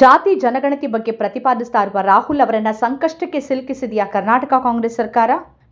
ಜಾತಿ ಜನಗಣತಿ ಬಗ್ಗೆ ಪ್ರತಿಪಾದಿಸ್ತಾ ಇರುವ ರಾಹುಲ್ ಅವರನ್ನ ಸಂಕಷ್ಟಕ್ಕೆ ಸಿಲುಕಿಸಿದೆಯಾ ಕರ್ನಾಟಕ ಕಾಂಗ್ರೆಸ್ ಸರ್ಕಾರ?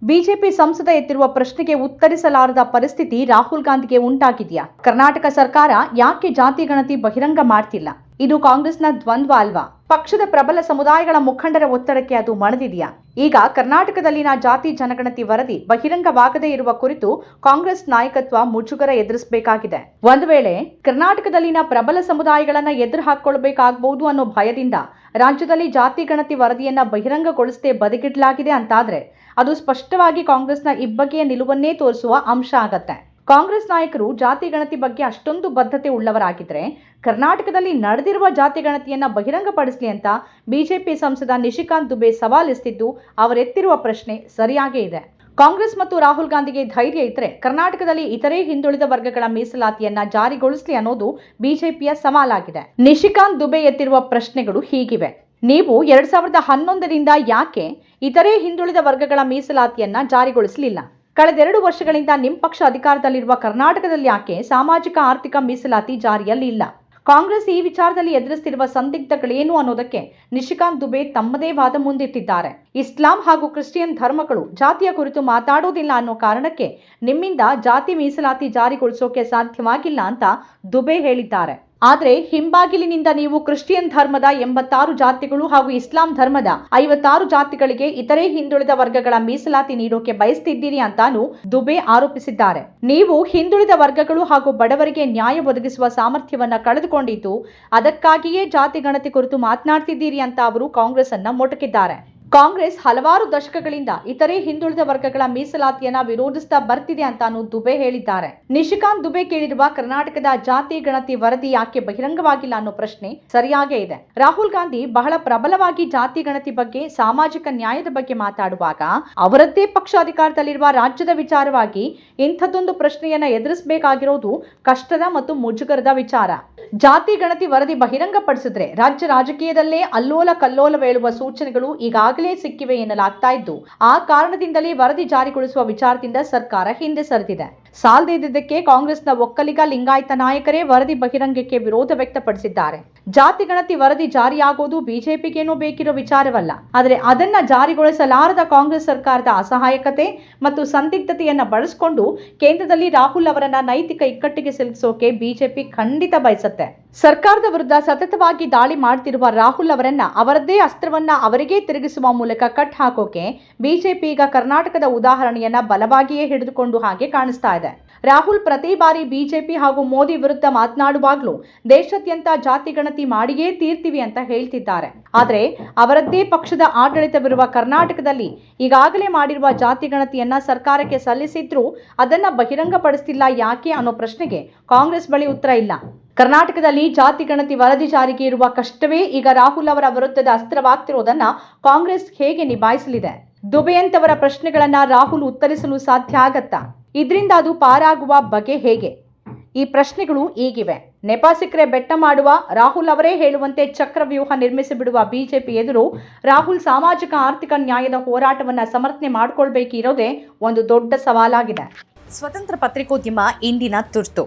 ಬಿಜೆಪಿ ಸಂಸದ ಎತ್ತಿರುವ ಪ್ರಶ್ನೆಗೆ ಉತ್ತರಿಸಲಾರದ ಪರಿಸ್ಥಿತಿ ರಾಹುಲ್ ಗಾಂಧಿಗೆ ಉಂಟಾಗಿದೆಯಾ? ಕರ್ನಾಟಕ ಸರ್ಕಾರ ಯಾಕೆ ಜಾತಿ ಗಣತಿ ಬಹಿರಂಗ ಮಾಡ್ತಿಲ್ಲ? ಇದು ಕಾಂಗ್ರೆಸ್ನ ದ್ವಂದ್ವ ಅಲ್ವಾ? ಪಕ್ಷದ ಪ್ರಬಲ ಸಮುದಾಯಗಳ ಮುಖಂಡರ ಒತ್ತಡಕ್ಕೆ ಅದು ಮಣಿದಿದೆಯಾ? ಈಗ ಕರ್ನಾಟಕದಲ್ಲಿನ ಜಾತಿ ಜನಗಣತಿ ವರದಿ ಬಹಿರಂಗವಾಗದೇ ಇರುವ ಕುರಿತು ಕಾಂಗ್ರೆಸ್ ನಾಯಕತ್ವ ಮುಜುಗರ ಎದುರಿಸಬೇಕಾಗಿದೆ. ಒಂದು ವೇಳೆ ಕರ್ನಾಟಕದಲ್ಲಿನ ಪ್ರಬಲ ಸಮುದಾಯಗಳನ್ನ ಎದುರು ಹಾಕೊಳ್ಬೇಕಾಗಬಹುದು ಅನ್ನೋ ಭಯದಿಂದ ರಾಜ್ಯದಲ್ಲಿ ಜಾತಿ ಗಣತಿ ವರದಿಯನ್ನ ಬಹಿರಂಗಗೊಳಿಸದೆ ಬದಿಗಿಡಲಾಗಿದೆ ಅಂತಾದ್ರೆ ಅದು ಸ್ಪಷ್ಟವಾಗಿ ಕಾಂಗ್ರೆಸ್ನ ಇಬ್ಬಗೆಯ ನಿಲುವನ್ನೇ ತೋರಿಸುವ ಅಂಶ ಆಗತ್ತೆ. ಕಾಂಗ್ರೆಸ್ ನಾಯಕರು ಜಾತಿ ಗಣತಿ ಬಗ್ಗೆ ಅಷ್ಟೊಂದು ಬದ್ಧತೆ ಉಳ್ಳವರಾಗಿದ್ರೆ ಕರ್ನಾಟಕದಲ್ಲಿ ನಡೆದಿರುವ ಜಾತಿ ಗಣತಿಯನ್ನ ಬಹಿರಂಗಪಡಿಸಲಿ ಅಂತ ಬಿಜೆಪಿ ಸಂಸದ ನಿಶಿಕಾಂತ್ ದುಬೆ ಸವಾಲೆಸ್ತಿದ್ದು ಅವರೆತ್ತಿರುವ ಪ್ರಶ್ನೆ ಸರಿಯಾಗೇ ಇದೆ. ಕಾಂಗ್ರೆಸ್ ಮತ್ತು ರಾಹುಲ್ ಗಾಂಧಿಗೆ ಧೈರ್ಯ ಇದ್ರೆ ಕರ್ನಾಟಕದಲ್ಲಿ ಇತರೆ ಹಿಂದುಳಿದ ವರ್ಗಗಳ ಮೀಸಲಾತಿಯನ್ನ ಜಾರಿಗೊಳಿಸಲಿ ಅನ್ನೋದು ಬಿಜೆಪಿಯ ಸವಾಲಾಗಿದೆ. ನಿಶಿಕಾಂತ್ ದುಬೆ ಎತ್ತಿರುವ ಪ್ರಶ್ನೆಗಳು ಹೀಗಿವೆ. ನೀವು ಎರಡ್ ಸಾವಿರದ ಹನ್ನೊಂದರಿಂದ ಯಾಕೆ ಇತರೆ ಹಿಂದುಳಿದ ವರ್ಗಗಳ ಮೀಸಲಾತಿಯನ್ನ ಜಾರಿಗೊಳಿಸಲಿಲ್ಲ? ಕಳೆದೆರಡು ವರ್ಷಗಳಿಂದ ನಿಮ್ಮ ಪಕ್ಷ ಅಧಿಕಾರದಲ್ಲಿರುವ ಕರ್ನಾಟಕದಲ್ಲಿ ಯಾಕೆ ಸಾಮಾಜಿಕ ಆರ್ಥಿಕ ಮೀಸಲಾತಿ ಜಾರಿಯಲ್ಲಿ ಇಲ್ಲ? ಕಾಂಗ್ರೆಸ್ ಈ ವಿಚಾರದಲ್ಲಿ ಎದುರಿಸುತ್ತಿರುವ ಸಂದಿಗ್ಧಗಳೇನು ಅನ್ನೋದಕ್ಕೆ ನಿಶಿಕಾಂತ್ ದುಬೆ ತಮ್ಮದೇ ವಾದ ಮುಂದಿಟ್ಟಿದ್ದಾರೆ. ಇಸ್ಲಾಂ ಹಾಗೂ ಕ್ರಿಶ್ಚಿಯನ್ ಧರ್ಮಗಳು ಜಾತಿಯ ಕುರಿತು ಮಾತಾಡೋದಿಲ್ಲ ಅನ್ನೋ ಕಾರಣಕ್ಕೆ ನಿಮ್ಮಿಂದ ಜಾತಿ ಮೀಸಲಾತಿ ಜಾರಿಗೊಳಿಸೋಕೆ ಸಾಧ್ಯವಾಗಿಲ್ಲ ಅಂತ ದುಬೆ ಹೇಳಿದ್ದಾರೆ. ಆದರೆ ಹಿಂಬಾಗಿಲಿನಿಂದ ನೀವು ಕ್ರಿಶ್ಚಿಯನ್ ಧರ್ಮದ ಎಂಬತ್ತಾರು ಜಾತಿಗಳು ಹಾಗೂ ಇಸ್ಲಾಂ ಧರ್ಮದ ಐವತ್ತಾರು ಜಾತಿಗಳಿಗೆ ಇತರೆ ಹಿಂದುಳಿದ ವರ್ಗಗಳ ಮೀಸಲಾತಿ ನೀಡೋಕೆ ಬಯಸ್ತಿದ್ದೀರಿ ಅಂತಾನು ದುಬೆ ಆರೋಪಿಸಿದ್ದಾರೆ. ನೀವು ಹಿಂದುಳಿದ ವರ್ಗಗಳು ಹಾಗೂ ಬಡವರಿಗೆ ನ್ಯಾಯ ಒದಗಿಸುವ ಸಾಮರ್ಥ್ಯವನ್ನ ಕಳೆದುಕೊಂಡಿದ್ದು, ಅದಕ್ಕಾಗಿಯೇ ಜಾತಿ ಗಣತಿ ಕುರಿತು ಮಾತನಾಡ್ತಿದ್ದೀರಿ ಅಂತ ಅವರು ಕಾಂಗ್ರೆಸ್ ಅನ್ನ ಮೊಟಕಿದ್ದಾರೆ. ಕಾಂಗ್ರೆಸ್ ಹಲವಾರು ದಶಕಗಳಿಂದ ಇತರೆ ಹಿಂದುಳಿದ ವರ್ಗಗಳ ಮೀಸಲಾತಿಯನ್ನ ವಿರೋಧಿಸ್ತಾ ಬರ್ತಿದೆ ಅಂತಾನು ದುಬೆ ಹೇಳಿದ್ದಾರೆ. ನಿಶಿಕಾಂತ್ ದುಬೆ ಕೇಳಿರುವ ಕರ್ನಾಟಕದ ಜಾತಿ ಗಣತಿ ವರದಿ ಯಾಕೆ ಬಹಿರಂಗವಾಗಿಲ್ಲ ಅನ್ನೋ ಪ್ರಶ್ನೆ ಸರಿಯಾಗೇ ಇದೆ. ರಾಹುಲ್ ಗಾಂಧಿ ಬಹಳ ಪ್ರಬಲವಾಗಿ ಜಾತಿ ಗಣತಿ ಬಗ್ಗೆ, ಸಾಮಾಜಿಕ ನ್ಯಾಯದ ಬಗ್ಗೆ ಮಾತಾಡುವಾಗ ಅವರದ್ದೇ ಪಕ್ಷ ಅಧಿಕಾರದಲ್ಲಿರುವ ರಾಜ್ಯದ ವಿಚಾರವಾಗಿ ಇಂಥದ್ದೊಂದು ಪ್ರಶ್ನೆಯನ್ನ ಎದುರಿಸಬೇಕಾಗಿರೋದು ಕಷ್ಟದ ಮತ್ತು ಮುಜುಗರದ ವಿಚಾರ. ಜಾತಿ ಗಣತಿ ವರದಿ ಬಹಿರಂಗಪಡಿಸಿದ್ರೆ ರಾಜ್ಯ ರಾಜಕೀಯದಲ್ಲೇ ಅಲ್ಲೋಲ ಕಲ್ಲೋಲವೇಳುವ ಸೂಚನೆಗಳು ಈಗಾಗಲೇ ಸಿಕ್ಕಿವೆ ಎನ್ನಲಾಗ್ತಾ ಇದ್ದು, ಆ ಕಾರಣದಿಂದಲೇ ವರದಿ ಜಾರಿಗೊಳಿಸುವ ವಿಚಾರದಿಂದ ಸರ್ಕಾರ ಹಿಂದೆ ಸರಿದಿದೆ. ಸಾಲದಿದ್ದಕ್ಕೆ ಕಾಂಗ್ರೆಸ್ನ ಒಕ್ಕಲಿಗ ಲಿಂಗಾಯತ ನಾಯಕರೇ ವರದಿ ಬಹಿರಂಗಕ್ಕೆ ವಿರೋಧ ವ್ಯಕ್ತಪಡಿಸಿದ್ದಾರೆ. ಜಾತಿ ಗಣತಿ ವರದಿ ಜಾರಿಯಾಗೋದು ಬಿಜೆಪಿಗೇನೂ ಬೇಕಿರೋ ವಿಚಾರವಲ್ಲ. ಆದರೆ ಅದನ್ನ ಜಾರಿಗೊಳಿಸಲಾರದ ಕಾಂಗ್ರೆಸ್ ಸರ್ಕಾರದ ಅಸಹಾಯಕತೆ ಮತ್ತು ಸಂದಿಗ್ಧತೆಯನ್ನ ಬಳಸಿಕೊಂಡು ಕೇಂದ್ರದಲ್ಲಿ ರಾಹುಲ್ ಅವರನ್ನ ನೈತಿಕ ಇಕ್ಕಟ್ಟಿಗೆ ಸಿಲುಕಿಸೋಕೆ ಬಿಜೆಪಿ ಖಂಡಿತ ಬಯಸುತ್ತೆ. ಸರ್ಕಾರದ ವಿರುದ್ಧ ಸತತವಾಗಿ ದಾಳಿ ಮಾಡ್ತಿರುವ ರಾಹುಲ್ ಅವರನ್ನ ಅವರದ್ದೇ ಅಸ್ತ್ರವನ್ನ ಅವರಿಗೇ ತಿರುಗಿಸುವ ಮೂಲಕ ಕಟ್ ಹಾಕೋಕೆ ಬಿಜೆಪಿ ಈಗ ಕರ್ನಾಟಕದ ಉದಾಹರಣೆಯನ್ನ ಬಲವಾಗಿಯೇ ಹಿಡಿದುಕೊಂಡು ಹಾಗೆ ಕಾಣಿಸ್ತಾ ಇದೆ. ರಾಹುಲ್ ಪ್ರತಿ ಬಾರಿ ಬಿಜೆಪಿ ಹಾಗೂ ಮೋದಿ ವಿರುದ್ಧ ಮಾತನಾಡುವಾಗ್ಲೂ ದೇಶಾದ್ಯಂತ ಜಾತಿ ಗಣತಿ ಮಾಡಿಯೇ ತೀರ್ತೀವಿ ಅಂತ ಹೇಳ್ತಿದ್ದಾರೆ. ಆದ್ರೆ ಅವರದ್ದೇ ಪಕ್ಷದ ಆಡಳಿತವಿರುವ ಕರ್ನಾಟಕದಲ್ಲಿ ಈಗಾಗಲೇ ಮಾಡಿರುವ ಜಾತಿ ಗಣತಿಯನ್ನ ಸರ್ಕಾರಕ್ಕೆ ಸಲ್ಲಿಸಿದ್ರೂ ಅದನ್ನ ಬಹಿರಂಗಪಡಿಸ್ತಿಲ್ಲ ಯಾಕೆ ಅನ್ನೋ ಪ್ರಶ್ನೆಗೆ ಕಾಂಗ್ರೆಸ್ ಬಳಿ ಉತ್ತರ ಇಲ್ಲ. ಕರ್ನಾಟಕದಲ್ಲಿ ಜಾತಿ ಗಣತಿ ವರದಿ ಜಾರಿಗೆ ಇರುವ ಕಷ್ಟವೇ ಈಗ ರಾಹುಲ್ ಅವರ ವಿರುದ್ಧದ ಅಸ್ತ್ರವಾಗ್ತಿರೋದನ್ನ ಕಾಂಗ್ರೆಸ್ ಹೇಗೆ ನಿಭಾಯಿಸಲಿದೆ? ದುಬೆಯಂತವರ ಪ್ರಶ್ನೆಗಳನ್ನ ರಾಹುಲ್ ಉತ್ತರಿಸಲು ಸಾಧ್ಯ ಆಗತ್ತಾ? ಇದರಿಂದ ಅದು ಪಾರಾಗುವ ಬಗೆ ಹೇಗೆ? ಈ ಪ್ರಶ್ನೆಗಳು ಈಗಿವೆ. ನೆಪ ಸಿಕ್ಕರೆ ಬೆಟ್ಟ ಮಾಡುವ ರಾಹುಲ್ ಅವರೇ ಹೇಳುವಂತೆ ಚಕ್ರವ್ಯೂಹ ನಿರ್ಮಿಸಿ ಬಿಡುವ ಬಿಜೆಪಿ ಎದುರು ರಾಹುಲ್ ಸಾಮಾಜಿಕ ಆರ್ಥಿಕ ನ್ಯಾಯದ ಹೋರಾಟವನ್ನ ಸಮರ್ಥನೆ ಮಾಡಿಕೊಳ್ಬೇಕಿರೋದೇ ಒಂದು ದೊಡ್ಡ ಸವಾಲಾಗಿದೆ. ಸ್ವತಂತ್ರ ಪತ್ರಿಕೋದ್ಯಮ ಇಂದಿನ ತುರ್ತು.